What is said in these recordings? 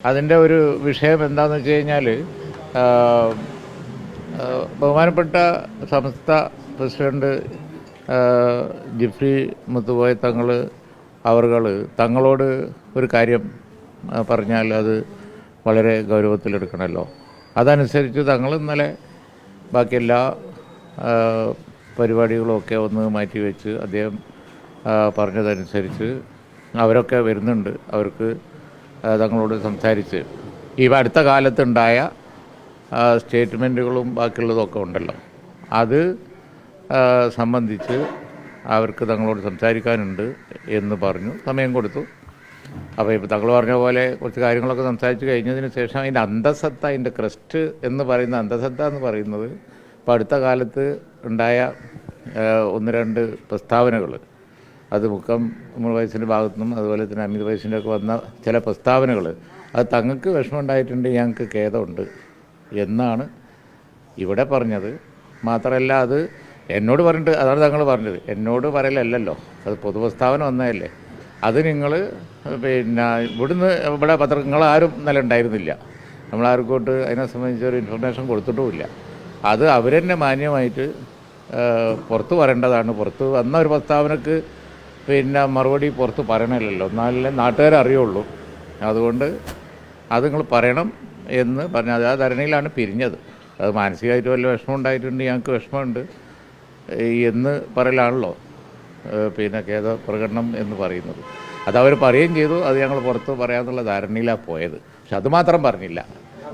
അതിന്റെ ഒരു വിഷയം എന്താണെന്ന് വെച്ച് കഴിഞ്ഞാൽ ബഹുമാനപ്പെട്ട സംസ്ഥ പ്രസിഡന്റ് ജിഫ്രി മുത്തുപോയ തങ്ങൾ അവർകൾ തങ്ങളോട് ഒരു കാര്യം പറഞ്ഞാൽ അത് വളരെ ഗൗരവത്തിലെടുക്കണമല്ലോ അതനുസരിച്ച് തങ്ങൾ ഇന്നലെ ബാക്കി എല്ലാ ആ, ഒന്ന് മാറ്റിവെച്ച് അദ്ദേഹം പറഞ്ഞതനുസരിച്ച് അവരൊക്കെ വരുന്നുണ്ട്. അവർക്ക് തങ്ങളോട് സംസാരിച്ച്. ഈ അടുത്ത കാലത്തുണ്ടായ സ്റ്റേറ്റ്മെന്റുകളും ബാക്കിയുള്ളതൊക്കെ ഉണ്ടല്ലോ. അത് സംബന്ധിച്ച് അവർക്ക് തങ്ങളോട് സംസാരിക്കാനുണ്ട് എന്ന് പറഞ്ഞു. സമയം കൊടുത്തു. അപ്പോൾ ഇപ്പോൾ തങ്ങൾ പറഞ്ഞ പോലെ കുറച്ച് കാര്യങ്ങളൊക്കെ സംസാരിച്ച് കഴിഞ്ഞതിന് ശേഷം അതിന്റെ അന്തസത്ത അതിന്റെ ക്രസ്റ്റ് എന്ന് പറയുന്ന അന്തസത്ത എന്ന് പറയുന്നത് ഇപ്പോൾ അടുത്ത കാലത്ത് ഉണ്ടായ ഒന്ന് രണ്ട് പ്രസ്താവനകൾ അത് മുക്കം നമ്മൾ വയസ്സിന്റെ ഭാഗത്തുനിന്നും അതുപോലെ തന്നെ അമിത വയസ്സിന്റെ ഒക്കെ വന്ന ചില പ്രസ്താവനകൾ. അത് തങ്ങൾക്ക് വിഷമം ഉണ്ടായിട്ടുണ്ട് ഞങ്ങൾക്ക് ഖേദമുണ്ട് എന്നാണ് ഇവിടെ പറഞ്ഞത്. മാത്രമല്ല അത് എന്നോട് പറഞ്ഞിട്ട് അതാണ് തങ്ങൾ പറഞ്ഞത് എന്നോട് പറയലല്ലല്ലോ. അത് പൊതുപ്രസ്താവന വന്നതല്ലേ. അത് നിങ്ങൾ പിന്നെ ഇവിടുന്ന് ഇവിടെ പത്രങ്ങൾ ആരും നല്ല ഉണ്ടായിരുന്നില്ല. നമ്മൾ ആർക്കോട്ട് അതിനെ സംബന്ധിച്ച് ഒരു ഇൻഫർമേഷൻ കൊടുത്തിട്ടുമില്ല. അത് അവരെന്നെ മാന്യമായിട്ട് പുറത്ത് വരേണ്ടതാണ് പുറത്ത് വന്ന ഒരു പ്രസ്താവനക്ക് പിന്നെ മറുപടി പുറത്ത് പറയണമല്ലോ എന്നാലേ നാട്ടുകാരെ അറിയുള്ളൂ. അതുകൊണ്ട് അത് നിങ്ങൾ പറയണം എന്ന് പറഞ്ഞ ആ ധരണിയിലാണ് പിരിഞ്ഞത്. അത് മാനസികമായിട്ട് വല്ല വിഷമം ഉണ്ടായിട്ടുണ്ട് ഞങ്ങൾക്ക് വിഷമമുണ്ട് എന്ന് പറയലാണല്ലോ. പിന്നെ ഖേദ പ്രകടനം എന്ന് പറയുന്നത്. അത് അവർ പറയുകയും ചെയ്തു അത് ഞങ്ങൾ പുറത്ത് പറയാമെന്നുള്ള ധാരണയിലാണ് പോയത്. പക്ഷെ അത് മാത്രം പറഞ്ഞില്ല.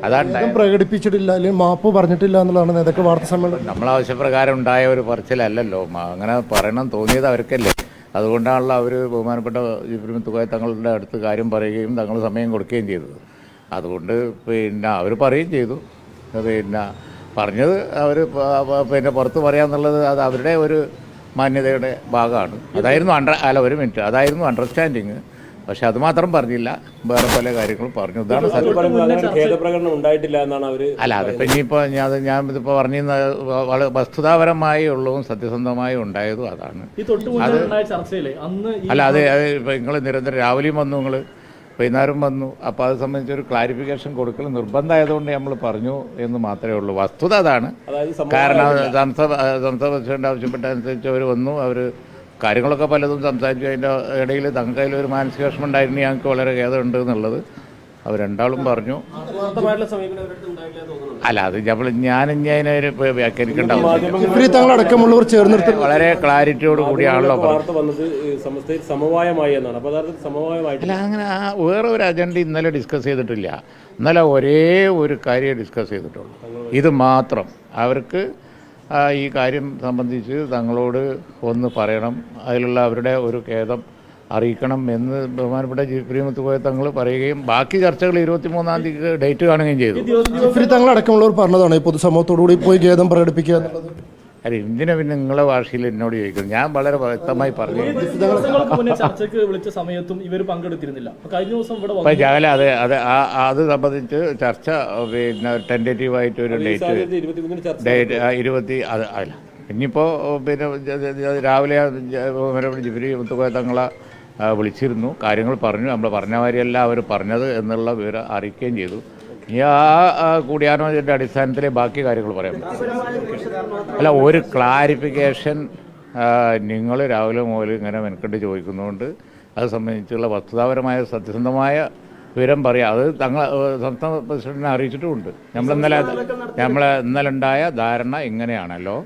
അതാണ് പ്രകടിപ്പിച്ചിട്ടില്ല അല്ലെങ്കിൽ മാപ്പ് പറഞ്ഞിട്ടില്ല എന്നുള്ളതാണ് നേതാക്കൾ വാർത്താ സമ്മേളനം. നമ്മൾ ആവശ്യപ്രകാരം ഉണ്ടായ ഒരു പറച്ചിലല്ലല്ലോ. അങ്ങനെ പറയണം തോന്നിയത് അവർക്കല്ലേ. അതുകൊണ്ടാണല്ലോ അവർ ബഹുമാനപ്പെട്ട ജിബ്രീം തുകായ തങ്ങളുടെ അടുത്ത് കാര്യം പറയുകയും തങ്ങൾ സമയം കൊടുക്കുകയും ചെയ്തത്. അതുകൊണ്ട് പിന്നെ അവർ പറയുകയും ചെയ്തു. പിന്നെ പറഞ്ഞത് അവർ പിന്നെ പുറത്ത് പറയാന്നുള്ളത് അത് അവരുടെ ഒരു മാന്യതയുടെ ഭാഗമാണ്. അതായിരുന്നു അണ്ടർ അല്ല ഒരു മിനിറ്റ് അതായിരുന്നു അണ്ടർസ്റ്റാൻഡിങ് പക്ഷെ അത് മാത്രം പറഞ്ഞില്ല. വേറെ പല കാര്യങ്ങളും പറഞ്ഞു. ഇതാണ് അവർ അല്ല അതിപ്പോൾ ഇനിയിപ്പോൾ ഞാൻ ഞാൻ ഇതിപ്പോൾ പറഞ്ഞിരുന്ന വളരെ വസ്തുതാപരമായി ഉള്ളതും സത്യസന്ധമായി ഉണ്ടായതും അതാണ്. ഈ തൊട്ട് മുന്നേ ഉണ്ടായ ചർച്ചയിലെ അന്ന് അല്ല അതെ ഇപ്പൊ നിങ്ങൾ നിരന്തരം രാവിലെയും വന്നു നിങ്ങൾ വൈകുന്നേരം വന്നു. അപ്പോൾ അത് സംബന്ധിച്ച് ഒരു ക്ലാരിഫിക്കേഷൻ കൊടുക്കൽ നിർബന്ധമായതുകൊണ്ട് നമ്മൾ പറഞ്ഞു എന്ന് മാത്രമേ ഉള്ളൂ. വസ്തുത അതാണ്. അതായത് കാരണം സംസ്ഥാന സംസ്ഥാന പ്രസിഡന്റ് ആവശ്യപ്പെട്ടതനുസരിച്ച് അവർ വന്നു. അവർ കാര്യങ്ങളൊക്കെ പലതും സംസാരിച്ചു. അതിന്റെ ഇടയിൽ തങ്ങൾക്കതിൽ ഒരു മാനസിക വിഷമം ഉണ്ടായിരുന്നു. ഞങ്ങൾക്ക് വളരെ ഖേദമുണ്ട് എന്നുള്ളത് അവർ രണ്ടാളും പറഞ്ഞു. അല്ല അത് നമ്മൾ ഞാൻ ഇനി അതിനെ ഒരു വ്യാഖ്യാനിക്കേണ്ട ചേർന്നെടുത്ത് വളരെ ക്ലാരിറ്റിയോട് കൂടിയാണല്ലോ അല്ല അങ്ങനെ ആ വേറെ ഒരു അജണ്ട ഇന്നലെ ഡിസ്കസ് ചെയ്തിട്ടില്ല. ഇന്നലെ ഒരേ ഒരു കാര്യം ഡിസ്കസ് ചെയ്തിട്ടുള്ളൂ. ഇത് മാത്രം. അവർക്ക് ഈ കാര്യം സംബന്ധിച്ച് തങ്ങളോട് ഒന്ന് പറയണം. അതിലുള്ള അവരുടെ ഒരു ഖേദം അറിയിക്കണം എന്ന് ബഹുമാനപ്പെട്ട പ്രിയമത്ത് പോയ തങ്ങൾ പറയുകയും ബാക്കി ചർച്ചകൾ ഇരുപത്തി മൂന്നാം തീയതി ഡേറ്റ് കാണുകയും ചെയ്തു. ജിഫ്രി തങ്ങൾ അടക്കമുള്ളവർ പറഞ്ഞതാണ് ഈ പൊതുസമൂഹത്തോടുകൂടി പോയി ഖേദം പ്രകടിപ്പിക്കുക എന്നുള്ളത്. അല്ല എന്തിനാ പിന്നെ നിങ്ങളെ ഭാഷയിൽ എന്നോട് ചോദിക്കുന്നത്? ഞാൻ വളരെ വ്യക്തമായി പറഞ്ഞു. ദിവസങ്ങൾക്ക് മുന്നേ ചർച്ചയ്ക്ക് വിളിച്ച സമയത്തും ഇവർ പങ്കെടുത്തിരുന്നില്ല. കഴിഞ്ഞ ദിവസം ഇവിടെ അപ്പം അതെ അതെ ആ- അത് സംബന്ധിച്ച് ചർച്ച പിന്നെ ടെന്റേറ്റീവായിട്ട് ഒരു ഡേറ്റ് ഡേറ്റ് ഇരുപത്തി അത് അല്ല. ഇനിയിപ്പോൾ പിന്നെ രാവിലെ ജിബിരി മുത്തുക്കോയ തങ്ങളെ വിളിച്ചിരുന്നു. കാര്യങ്ങൾ പറഞ്ഞു. നമ്മൾ പറഞ്ഞ മാതിരിയല്ല അവർ പറഞ്ഞത് എന്നുള്ള വിവരം അറിയിക്കുകയും ചെയ്തു. ഇനി ആ കൂടിയാലോചനയുടെ അടിസ്ഥാനത്തിലെ ബാക്കി കാര്യങ്ങൾ പറയാം അല്ല ഒരു ക്ലാരിഫിക്കേഷൻ നിങ്ങൾ രാവിലെ മുതൽ ഇങ്ങനെ മെനക്കെട്ട് ചോദിക്കുന്നതുകൊണ്ട് അത് സംബന്ധിച്ചുള്ള വസ്തുതാപരമായ സത്യസന്ധമായ വിവരം പറയാം. അത് തങ്ങൾ സംസ്ഥാന പ്രസിഡന്റിനെ അറിയിച്ചിട്ടുമുണ്ട്. നമ്മൾ ഇന്നലെ നമ്മൾ ഇന്നലെ ഉണ്ടായ ധാരണ ഇങ്ങനെയാണല്ലോ.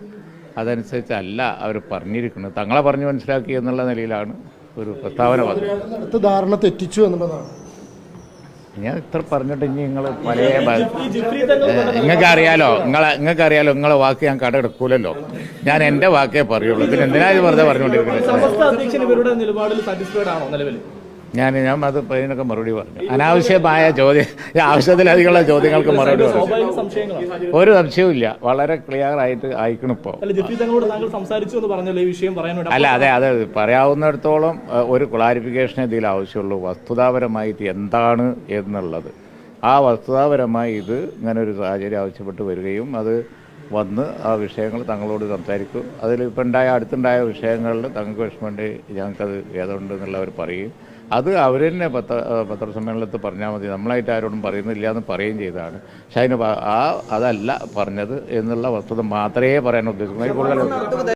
അതനുസരിച്ചല്ല അവർ പറഞ്ഞിരിക്കുന്നത്. തങ്ങളെ പറഞ്ഞു മനസ്സിലാക്കി എന്നുള്ള നിലയിലാണ് ഒരു പ്രസ്താവന വന്നത്. ധാരണ തെറ്റിച്ചു എന്നുള്ളതാണ്. ഞാൻ ഇത്ര പറഞ്ഞിട്ട് ഇനി നിങ്ങൾ പല നിങ്ങൾക്ക് അറിയാലോ നിങ്ങളെ നിങ്ങൾക്ക് അറിയാലോ നിങ്ങളെ വാക്ക് ഞാൻ കടമെടുക്കൂലല്ലോ ഞാൻ എന്റെ വാക്കേ പറയുള്ളൂ. പിന്നെ എന്തിനാ ഇത് വെറുതെ പറഞ്ഞുകൊണ്ടിരിക്കുന്നത്? ഞാൻ ഞാൻ അത് ഇതിനൊക്കെ മറുപടി പറഞ്ഞു. അനാവശ്യമായ ചോദ്യം ആവശ്യത്തിലധികമുള്ള ചോദ്യങ്ങൾക്ക് മറുപടി പറഞ്ഞു. ഒരു സംശയവും ഇല്ല. വളരെ ക്ലിയർ ആയിട്ട് അയക്കണം ഇപ്പോൾ അല്ല അതെ അതെ പറയാവുന്നിടത്തോളം ഒരു ക്ലാരിഫിക്കേഷൻ ഇതിൽ ആവശ്യമുള്ളൂ. വസ്തുതാപരമായിട്ട് എന്താണ് എന്നുള്ളത്. ആ വസ്തുതാപരമായി ഇത് ഇങ്ങനെ ഒരു സാഹചര്യം ആവശ്യപ്പെട്ട് വരികയും അത് വന്ന് ആ വിഷയങ്ങൾ തങ്ങളോട് സംസാരിക്കും. അതിൽ ഇപ്പം ഉണ്ടായ അടുത്തുണ്ടായ വിഷയങ്ങളിൽ തങ്ങൾക്ക് വിഷമമുണ്ട്. ഞങ്ങൾക്കത് ഏതുണ്ട് എന്നുള്ളവർ പറയും. അത് അവർ തന്നെ പത്ര പത്രസമ്മേളനത്തിൽ പറഞ്ഞാൽ മതി. നമ്മളായിട്ട് ആരോടും പറയുന്നില്ല എന്ന് പറയുകയും ചെയ്തതാണ്. പക്ഷെ അതിന് ആ അതല്ല പറഞ്ഞത് എന്നുള്ള വസ്തുത മാത്രമേ പറയാൻ ഉദ്ദേശിക്കുന്നു കൂടുതൽ